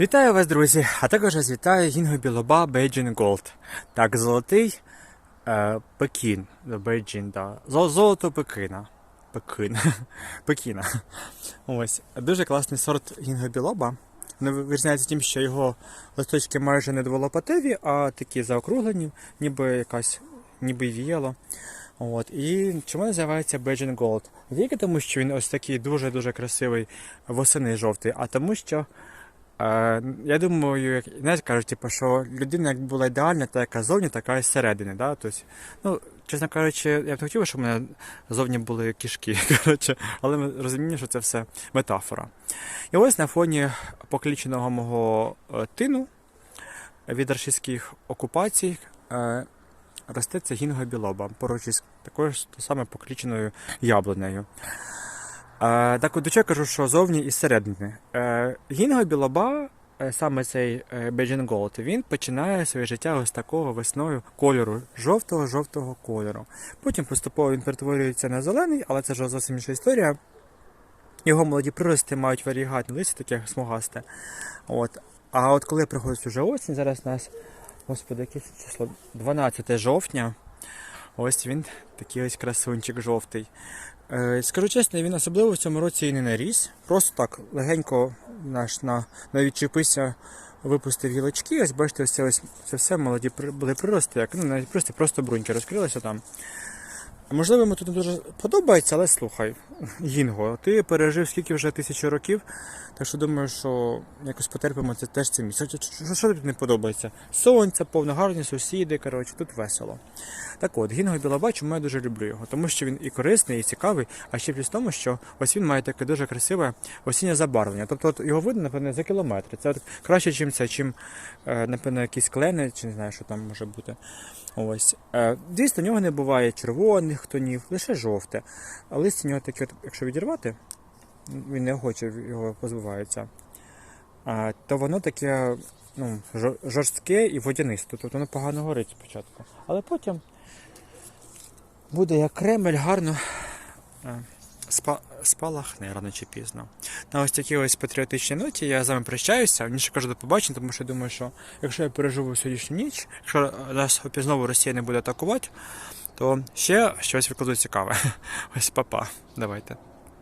Вітаю вас, друзі! А також вас вітає Гінго Білоба Beijing Gold. Так, золотий е, Пекін. Beijing, да. Золото Пекина. Пекин. Пекіна. Ось. Дуже класний сорт Гінго Білоба. Він вирізняється тим, що його листочки майже не дволопатеві, а такі заокруглені, ніби якась, ніби віяло. От. І чому називається Beijing Gold? Тільки тому, що він ось такий дуже-дуже красивий восени жовтий, а тому, що я думаю, як знаєш, кажуть, типу, що людина як була ідеальна, та яка зовні, така і зсередини. Да? Тобто, ну, чесно кажучи, я б хотів, щоб у мене зовні були кішки, коротше, але ми розуміємо, що це все метафора. І ось на фоні покліченого мого е, тину від рашистських окупацій е, росте це гінго білоба, поруч із такою ж саме покліченою яблунею. Так от до чого кажу, що зовні і зсередини. Е, Гінго білоба, е, саме цей е, Beijing Gold, він починає своє життя ось такого весною кольору, жовтого-жовтого кольору. Потім поступово він перетворюється на зелений, але це вже зовсім інша історія. Його молоді прирости мають варігатне листя, таке смугасте. От. А от коли приходить вже осінь, зараз у нас, господи, яке число? 12 жовтня. Ось він такий ось красунчик жовтий. Е, Скажу чесно, він особливо в цьому році і не наріс. Просто так легенько наш на, на відчепися випустив гілочки. Ось бачите, ось це ось це все молоді були прирости, як ну навіть просто, просто бруньки розкрилися там. Можливо, йому тут не дуже подобається, але слухай, Гінго, ти пережив скільки вже тисячі років, так що думаю, що якось потерпимо це теж це місце. Що, що, тобі не подобається? Сонце, повно гарні сусіди, коротше, тут весело. Так от, Гінго Білоба, я дуже люблю його? Тому що він і корисний, і цікавий, а ще плюс в тому, що ось він має таке дуже красиве осіннє забарвлення. Тобто от його видно, напевно, за кілометри. Це от краще, ніж це, чим, е, напевно, якісь клени, чи не знаю, що там може бути. Ось. Е, Дійсно, у нього не буває червоних тонів, лише жовте. А листя нього таке, якщо відірвати, він неохоче його позбувається, то воно таке ну, жорстке і водянисте. Тобто воно погано горить спочатку. Але потім буде як кремель гарно е, спалахне рано чи пізно. На ось такій ось патріотичній ноті я з вами прощаюся. Ніше кажу до побачення, тому що думаю, що якщо я переживу сьогоднішню ніч, якщо нас знову Росія не буде атакувати, то ще щось викладу цікаве. Ось папа. Давайте.